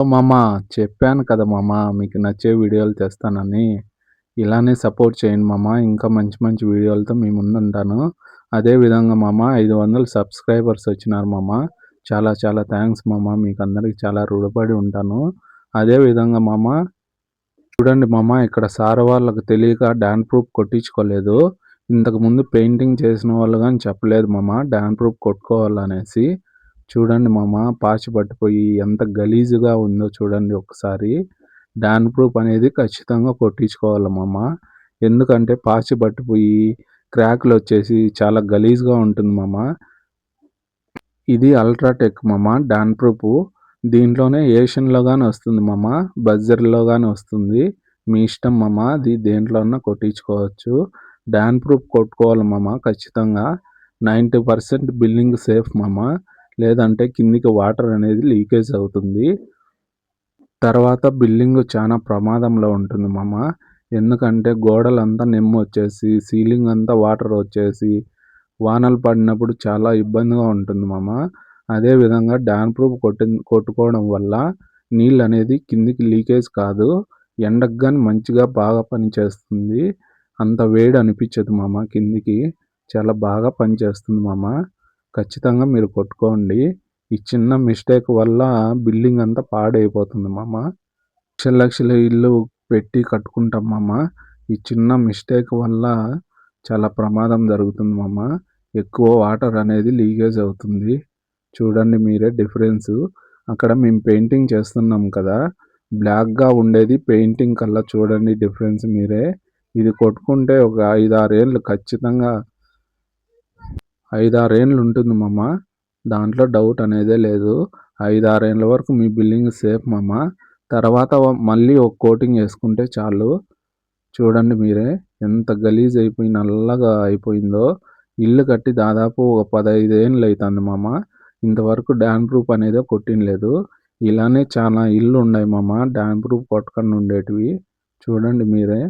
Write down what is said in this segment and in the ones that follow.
మామ చెప్పాను కదా మామ మీకు నచ్చే వీడియోలు తెస్తానని. ఇలానే సపోర్ట్ చేయండి మామ ఇంకా మంచి మంచి వీడియోలతో మీ ముందుంటాను అదేవిధంగా మామ ఐదు వందలు సబ్స్క్రైబర్స్ వచ్చినారు మామ. చాలా చాలా థ్యాంక్స్ మామ మీకు అందరికి చాలా రుణపడి ఉంటాను. అదేవిధంగా మామ చూడండి మామ ఇక్కడ సార్ వాళ్ళకి తెలియక డాన్ ప్రూఫ్ కొట్టించుకోలేదు. ఇంతకుముందు పెయింటింగ్ చేసిన వాళ్ళు కానీ చెప్పలేదు మామ డాన్ ప్రూఫ్ కొట్టుకోవాలనేసి. చూడండి మామ పాచి పట్టిపోయి ఎంత గలీజుగా ఉందో చూడండి ఒకసారి. డాన్ ప్రూఫ్ అనేది ఖచ్చితంగా కొట్టించుకోవాలి మామ? ఎందుకంటే పాచి పట్టిపోయి క్రాక్లు వచ్చేసి చాలా గలీజ్గా ఉంటుంది మామ. ఇది అల్ట్రాటెక్ మామ డాన్ ప్రూఫ్. దీంట్లోనే ఏషియన్లో కానీ వస్తుంది మామ బజ్జర్లో కానీ వస్తుంది. మీ ఇష్టం మామ అది దేంట్లో కొట్టించుకోవచ్చు. డాన్ ప్రూఫ్ కొట్టుకోవాలి మామ? ఖచ్చితంగా. నైంటీ పర్సెంట్ బిల్డింగ్ సేఫ్ మామ. లేదంటే కిందికి వాటర్ అనేది లీకేజ్ అవుతుంది. తర్వాత బిల్డింగ్ చాలా ప్రమాదంలో ఉంటుంది మామ. ఎందుకంటే గోడలంతా నిమ్మ వచ్చేసి సీలింగ్ అంతా వాటర్ వచ్చేసి వానలు పడినప్పుడు చాలా ఇబ్బందిగా ఉంటుంది మామ. అదేవిధంగా డాన్ ప్రూఫ్ కొట్టి కొట్టుకోవడం వల్ల నీళ్ళు అనేది కిందికి లీకేజ్ కాదు ఎండకు కానీ మంచిగా బాగా పనిచేస్తుంది. అంత వేడి అనిపించదు మామ కిందికి. చాలా బాగా పనిచేస్తుంది మామ. ఖచ్చితంగా మీరు కొట్టుకోండి. ఈ చిన్న మిస్టేక్ వల్ల బిల్డింగ్ అంతా పాడైపోతుంది మామ. లక్షల లక్షల ఇల్లు పెట్టి కట్టుకుంటాం మామ. ఈ చిన్న మిస్టేక్ వల్ల చాలా ప్రమాదం జరుగుతుంది మామ. ఎక్కువ వాటర్ అనేది లీకేజ్ అవుతుంది. చూడండి మీరే డిఫరెన్స్. అక్కడ మేము పెయింటింగ్ చేస్తున్నాం కదా. బ్లాక్గా ఉండేది పెయింటింగ్ కల్లా చూడండి డిఫరెన్స్ మీరే. ఇది కొట్టుకుంటే ఒక ఐదు ఆరు ఏళ్ళు ఖచ్చితంగా ఐదారేండ్లు ఉంటుంది మామ. దాంట్లో డౌట్ అనేదే లేదు. ఐదు వరకు మీ బిల్డింగ్ సేఫ్ మామ. తర్వాత మళ్ళీ ఒక కోటింగ్ వేసుకుంటే చాలు. చూడండి మీరే ఎంత గలీజ్ అయిపోయి నల్లగా అయిపోయిందో. ఇల్లు కట్టి దాదాపు ఒక పదహైదు ఏళ్ళు అవుతుంది మామ. ఇంతవరకు డ్యాన్ ప్రూఫ్ అనేది కొట్టినలేదు ఇలానే చాలా ఇల్లు ఉన్నాయి మామ. డ్యాన్ ప్రూఫ్ కొట్టకుండా ఉండేటివి. చూడండి మీరే.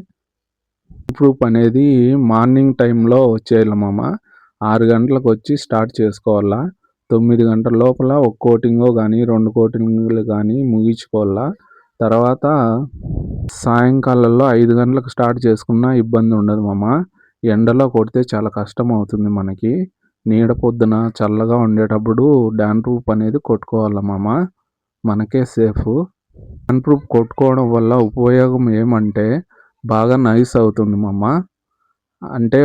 ప్రూఫ్ అనేది మార్నింగ్ టైంలో వచ్చేయాలి మామ. ఆరు గంటలకు వచ్చి స్టార్ట్ చేసుకోవాలా? తొమ్మిది గంటల లోపల ఒక కోటింగో కానీ రెండు కోటింగ్లు కానీ ముగించుకోవాలా? తర్వాత సాయంకాలంలో ఐదు గంటలకు స్టార్ట్ చేసుకున్న ఇబ్బంది ఉండదు మామ. ఎండలో కొడితే చాలా కష్టం అవుతుంది మనకి. నీడ పొద్దున చల్లగా ఉండేటప్పుడు డాన్ ప్రూఫ్ అనేది కొట్టుకోవాలి మామ? మనకే సేఫ్. డాన్ ప్రూఫ్ కొట్టుకోవడం వల్ల ఉపయోగం ఏమంటే బాగా నైస్ అవుతుంది మామ. అంటే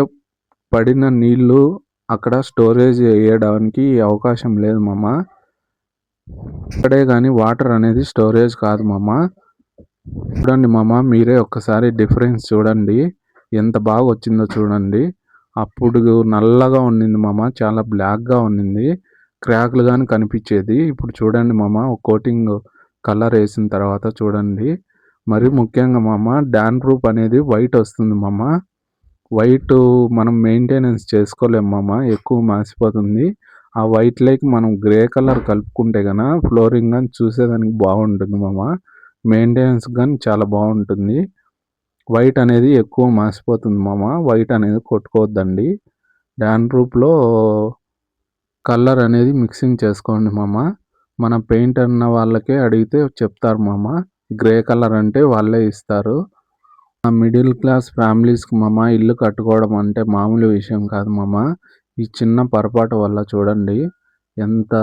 పడిన నీళ్ళు అక్కడ స్టోరేజ్ వేయడానికి అవకాశం లేదు మామ. ఇక్కడే కానీ వాటర్ అనేది స్టోరేజ్ కాదు మామ. చూడండి మామ మీరే ఒక్కసారి డిఫరెన్స్ చూడండి. ఎంత బాగా వచ్చిందో చూడండి. అప్పుడు నల్లగా ఉండింది మామ చాలా బ్లాక్గా ఉండింది. క్రాక్లు కానీ కనిపించేది. ఇప్పుడు చూడండి మామ ఒక కోటింగ్ కలర్ వేసిన తర్వాత చూడండి. మరి ముఖ్యంగా మామ డాన్ రూప్ అనేది వైట్ వస్తుంది మామ. వైట్ మనం మెయింటెనెన్స్ చేసుకోలేము మామ ఎక్కువ మాసిపోతుంది. ఆ వైట్ లైక్ మనం గ్రే కలర్ కలుపుకుంటే కనుక ఫ్లోరింగ్ కానీ చూసేదానికి బాగుంటుంది మామ. మెయింటెనెన్స్ కానీ చాలా బాగుంటుంది వైట్ అనేది ఎక్కువ మాసిపోతుంది మామ. వైట్ అనేది కొట్టుకోవద్దండి. డాన్ రూప్లో కలర్ అనేది మిక్సింగ్ చేసుకోండి మామ. మన పెయింట్ అన్న వాళ్ళకే అడిగితే చెప్తారు మామ. గ్రే కలర్ అంటే వాళ్ళే ఇస్తారు. మిడిల్ క్లాస్ ఫ్యామిలీస్కి మామ ఇల్లు కట్టుకోవడం అంటే మామూలు విషయం కాదు మామ. ఈ చిన్న పొరపాటు వల్ల చూడండి ఎంత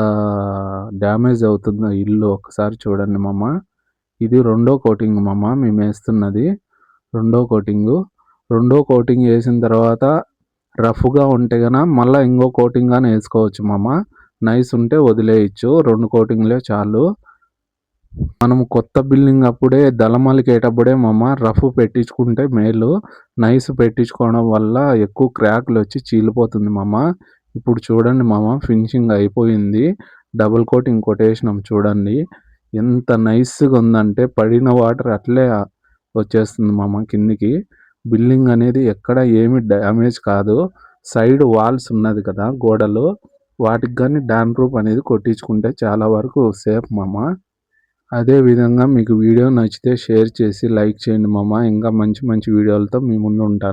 డ్యామేజ్ అవుతుందో ఇల్లు ఒకసారి చూడండి మామ. ఇది రెండో కోటింగ్ మామ మేము వేస్తున్నది. రెండో కోటింగు. రెండో కోటింగ్ వేసిన తర్వాత రఫ్గా ఉంటే కనుక మళ్ళీ ఇంకో కోటింగ్ కానీ వేసుకోవచ్చు మామ. నైస్ ఉంటే వదిలేయచ్చు. రెండు కోటింగ్లే చాలు. మనం కొత్త బిల్డింగ్ అప్పుడే దళమలికేటప్పుడే మమ్మ రఫ్ పెట్టించుకుంటే మేలు. నైస్ పెట్టించుకోవడం వల్ల ఎక్కువ క్రాక్లు వచ్చి చీలిపోతుంది మామ. ఇప్పుడు చూడండి మామ ఫినిషింగ్ అయిపోయింది. డబుల్ కోట్ ఇంకోటి వేసినాం చూడండి. ఎంత నైస్గా ఉందంటే పడిన వాటర్ అట్లే వచ్చేస్తుంది మామ కిందికి. బిల్డింగ్ అనేది ఎక్కడ ఏమి డ్యామేజ్ కాదు. సైడ్ వాల్స్ ఉన్నది కదా గోడలు. వాటికి కానీ డాన్ ప్రూఫ్ అనేది కొట్టించుకుంటే చాలా వరకు సేఫ్ మామ. అదేవిధంగా మీకు వీడియో నచ్చితే షేర్ చేసి లైక్ చేయండి మామ. ఇంకా మంచి మంచి వీడియోలతో మీ ముందు ఉంటాను.